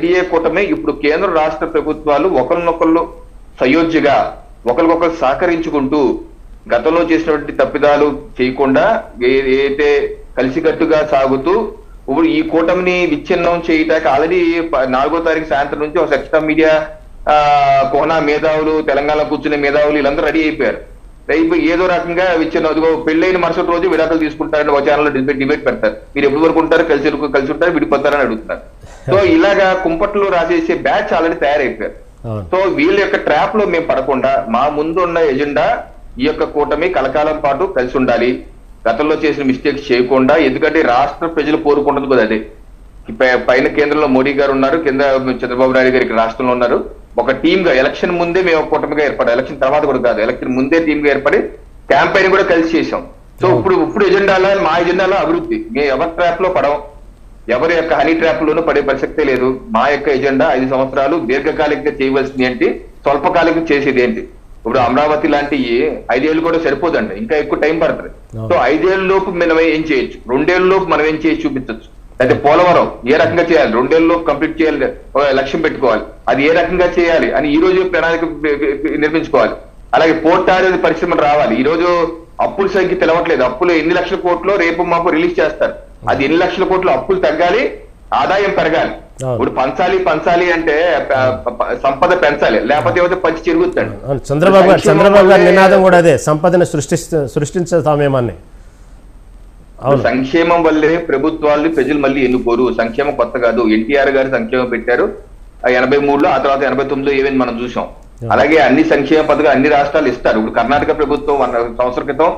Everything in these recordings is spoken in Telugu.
ఎన్డీఏ కూటమి ఇప్పుడు కేంద్ర రాష్ట్ర ప్రభుత్వాలు ఒకరినొకళ్ళు సయోధ్యగా ఒకరికొకరు సహకరించుకుంటూ గతంలో చేసినటువంటి తప్పిదాలు చేయకుండా ఏదైతే కలిసికట్టుగా సాగుతూ ఇప్పుడు ఈ కూటమిని విచ్ఛిన్నం చేయటానికి ఆల్రెడీ నాలుగో తారీఖు సాయంత్రం నుంచి ఒక సెక్షన్ మీడియా కోనా మేధావులు తెలంగాణ కూర్చునే మేధావులు వీళ్ళందరూ రెడీ అయిపోయారు. అయిపోయి ఏదో రకంగా విచ్ఛిన్నం అదిగో పెళ్ళైన మరుసటి రోజు విడాకులు తీసుకుంటారని ఒక ఛానల్ డిబేట్ డిబేట్ పెడతారు. మీరు ఎప్పుడు వరకు ఉంటారు? కలిసి కలిసి ఉంటారు? విడిపోతారని అడుగుతున్నారు. సో ఇలాగా కుంపట్లో రాసేసే బ్యాచ్ ఆల్రెడీ తయారైపోయారు. సో వీళ్ళ యొక్క ట్రాప్లో మేము పడకుండా మా ముందు ఉన్న ఎజెండా ఈ యొక్క కూటమి కలకాలం పాటు కలిసి ఉండాలి. గతంలో చేసిన మిస్టేక్స్ చేయకుండా ఎందుకంటే రాష్ట్ర ప్రజలు కోరుకుంటుంది కూడా అదే. పైన కేంద్రంలో మోడీ గారు ఉన్నారు కింద చంద్రబాబు నాయుడు గారు రాష్ట్రంలో ఉన్నారు. ఒక టీమ్గా ఎలక్షన్ ముందే మేము కూటమిగా ఏర్పడాలి. ఎలక్షన్ తర్వాత కూడా కాదు ఎలక్షన్ ముందే టీమ్గా ఏర్పడి క్యాంపెయిన్ కూడా కలిసి చేసాం సో ఇప్పుడు ఇప్పుడు ఎజెండాలో మా ఎజెండాలో అభివృద్ధి. మేము ఎవరి ట్రాప్లో పడం ఎవరి యొక్క హనీ ట్రాప్ లోనూ పడే ప్రసక్తే లేదు. మా యొక్క ఎజెండా ఐదు సంవత్సరాలు దీర్ఘకాలికంగా చేయవలసింది ఏంటి? స్వల్పకాలికం చేసేది ఏంటి? ఇప్పుడు అమరావతి లాంటి ఐదేళ్ళు కూడా సరిపోదండి. ఇంకా ఎక్కువ టైం పడుతుంది. సో ఐదేళ్ళ లోపు మనం ఏం చేయొచ్చు? రెండేళ్ళ లోపు మనం ఏం చేసి చూపించవచ్చు అయితే పోలవరం ఏ రకంగా చేయాలి? రెండేళ్ళ లోపు కంప్లీట్ చేయాలి. ఒక లక్ష్యం పెట్టుకోవాలి. అది ఏ రకంగా చేయాలి? అని ఈ రోజు ప్రణాళిక నిర్మించుకోవాలి. అలాగే పోర్ట్ ఆరేది పరిశ్రమలు రావాలి. ఈ రోజు అప్పుల సంఖ్య తెలవట్లేదు. అప్పులు ఎన్ని లక్షల కోట్లు రేపు మాపు రిలీజ్ చేస్తారు. అది ఎన్ని లక్షల కోట్లు అప్పులు తగ్గాలి ఆదాయం పెరగాలి. ఇప్పుడు పంచాలి పంచాలి అంటే సంపద పెంచాలి. లేకపోతే ఏమైతే పంచి చిరుగుతాడు అవును చంద్రబాబు గారు చంద్రబాబు గారి నినాదం కూడా అదే. సంపదను సృష్టిస్తూ సృష్టించుతామేమని అవును. సంక్షేమం వల్లే ప్రభుత్వాలు ప్రజలు మళ్ళీ ఎన్నుకోరు. సంక్షేమం కొత్త కాదు. ఎన్టీఆర్ గారు సంక్షేమం పెట్టారు. ఎనభై మూడులో ఆ తర్వాత ఎనభై తొమ్మిదిలో ఏమైంది మనం చూసాం. అలాగే అన్ని సంక్షేమ పథకాలు అన్ని రాష్ట్రాలు ఇస్తారు. ఇప్పుడు కర్ణాటక ప్రభుత్వం సంవత్సరం క్రితం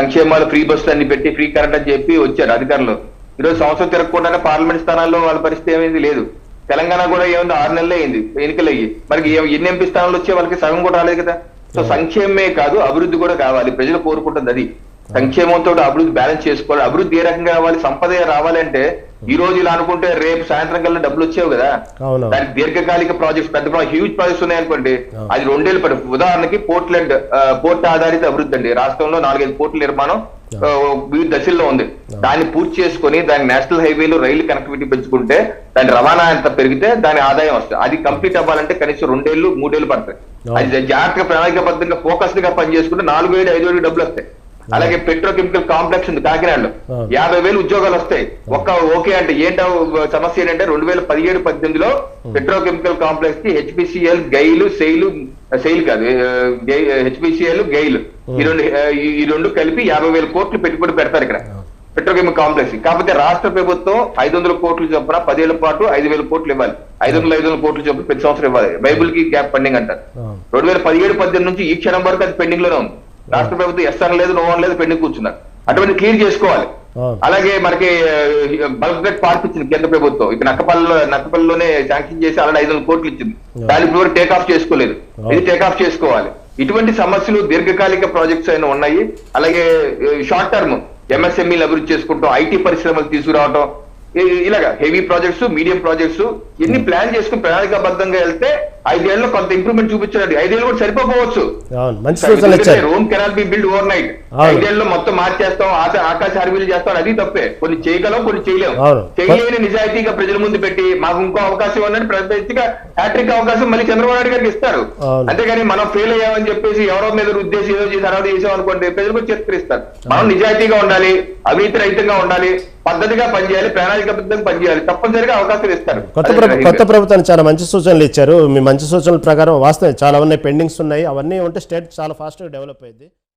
సంక్షేమాలు ఫ్రీ బస్సులు అన్ని పెట్టి ఫ్రీ కరెంట్ అని చెప్పి వచ్చారు అధికారులు. ఈరోజు సంవత్సరం తిరగకుండానే పార్లమెంట్ స్థానాల్లో వాళ్ళ పరిస్థితి ఏమైంది? లేదు. తెలంగాణ కూడా ఏముంది? ఆరు నెలలే అయింది. ఎన్నికలు అయ్యి మరి ఏ- ఎన్ని ఎంపీ స్థానాలు వచ్చే వాళ్ళకి సగం కూడా రాలేదు కదా? సో సంక్షేమమే కాదు అభివృద్ధి కూడా కావాలి. ప్రజలు కోరుకుంటుంది అది. సంక్షేమంతో అభివృద్ధి బ్యాలెన్స్ చేసుకోవాలి. అభివృద్ధి ఏ రకంగా రావాలి సంపద రావాలంటే ఈ రోజు ఇలా అనుకుంటే రేపు సాయంత్రం కల్లా డబ్బులు వచ్చేవి కదా. దానికి దీర్ఘకాలిక ప్రాజెక్ట్స్ పెద్ద హ్యూజ్ ప్రాజెక్ట్స్ ఉన్నాయనుకోండి అది రెండేళ్ళు పడు ఉదాహరణకి పోర్ట్లాండ్ పోర్ట్ ఆధారిత అభివృద్ధి అండి. రాష్ట్రంలో నాలుగైదు పోర్టుల నిర్మాణం వివిధ దశల్లో ఉంది. దాన్ని పూర్తి చేసుకొని దాని నేషనల్ హైవేలు రైలు కనెక్టివిటీ పెంచుకుంటే దాని రవాణా ఎంత పెరిగితే దాని ఆదాయం వస్తుంది. అది కంప్లీట్ అవ్వాలంటే కనీసం రెండేళ్ళు మూడేళ్ళు పడతాయి. అది జాగ్రత్తగా ప్రణాళికబద్ధంగా ఫోకస్గా పనిచేసుకుంటే నాలుగు ఏడు ఐదు ఏడు డబ్బులు వస్తాయి. అలాగే పెట్రోకెమికల్ కాంప్లెక్స్ ఉంది కాకినాడలో. యాభై వేలు ఉద్యోగాలు వస్తాయి. ఒక్క ఓకే అంటే ఏంటో సమస్య ఏంటంటే రెండు వేల పదిహేడు పద్దెనిమిదిలో పెట్రోకెమికల్ కాంప్లెక్స్కి హెచ్పిసిఎల్ గైలు సెయిలు సెయిల్ కాదు హెచ్పిసిఎల్ గైలు ఈ రెండు ఈ- రెండు కలిపి యాభై వేల కోట్లు పెట్టుబడి పెడతారు ఇక్కడ. పెట్రోకెమికల్ కాంప్లెక్స్ కాకపోతే రాష్ట్ర ప్రభుత్వం ఐదు వందల కోట్లు చొప్పున పదేళ్ళ పాటు ఐదు వేల కోట్లు ఇవ్వాలి. ఐదు వందల ఐదు వందల కోట్లు చొప్పున ప్రతి సంవత్సరం ఇవ్వాలి. బైబుల్కి గ్యాప్ ఫండింగ్ అంటారు. రెండు వేల పదిహేడు పద్దెనిమిది నుంచి ఈ క్షణం వరకు అది పెండింగ్లోనే ఉంది. రాష్ట్ర ప్రభుత్వం ఎస్ఆర్ లేదు నో లేదు పెండింగ్ కూర్చున్నారు. అటువంటి క్లియర్ చేసుకోవాలి. అలాగే మనకి బల్క్ గట్ పార్క్ ఇచ్చింది కేంద్ర ప్రభుత్వం. ఇక నక్కపల్లిలో నక్కపల్లిలోనే శాంక్షన్ చేసి అలాగే ఐదు వందల కోట్లు ఇచ్చింది. దాని ఇప్పుడు టేక్ ఆఫ్ చేసుకోలేదు. ఇది టేక్ ఆఫ్ చేసుకోవాలి. ఇటువంటి సమస్యలు దీర్ఘకాలిక ప్రాజెక్ట్స్ అయినా ఉన్నాయి. అలాగే షార్ట్ టర్మ్ ఎంఎస్ఎంఈలు అభివృద్ధి చేసుకుంటాం ఐటీ పరిశ్రమలు తీసుకురావటం ఇలాగా హెవీ ప్రాజెక్ట్స్ మీడియం ప్రాజెక్ట్స్ ఎన్ని ప్లాన్ చేసుకుని ప్రణాళికాబద్ధంగా వెళ్తే ఐదేళ్ళలో కొంత ఇంప్రూవ్మెంట్ చూపించాడు ఐదేళ్ళు కూడా ఇచ్చారు. Rome can't be build overnight. ఐదేళ్ళలో మొత్తం మార్చేస్తాం ఆకాశ అరవీలు చేస్తాం అది తప్పే. కొన్ని చేయగలం కొన్ని చేయలేం. అవును. చేయలేని నిజాయితీగా ప్రజల ముందు పెట్టి మాకు ఇంకో అవకాశం ఉందని ప్రత్యేకంగా హ్యాట్రిక్ అవకాశం మళ్ళీ చంద్రబాబు నాయుడు గారికి ఇస్తారు. అంతేగాని మనం ఫెయిల్ అయ్యామని చెప్పేసి ఎవరో మీద ఉద్దేశం ఏదో చేసి అరవై చేసాం అనుకోండి ప్రజలు కూడా చేతికిస్తారు మనం నిజాయితీగా ఉండాలి అవినీతి రహితంగా ఉండాలి పద్ధతిగా పనిచేయాలి ప్రణాళికబద్ధంగా పనిచేయాలి తప్పనిసరిగా అవకాశం ఇస్తారు. కొత్త ప్రభుత్వానికి చాలా మంచి సూచనలు ఇచ్చారు. మీ మంచి సూచనల ప్రకారం వాస్తవం. చాలా ఉన్నాయి పెండింగ్స్ ఉన్నాయి. అవన్నీ ఉంటే స్టేట్ చాలా ఫాస్ట్గా డెవలప్ అయింది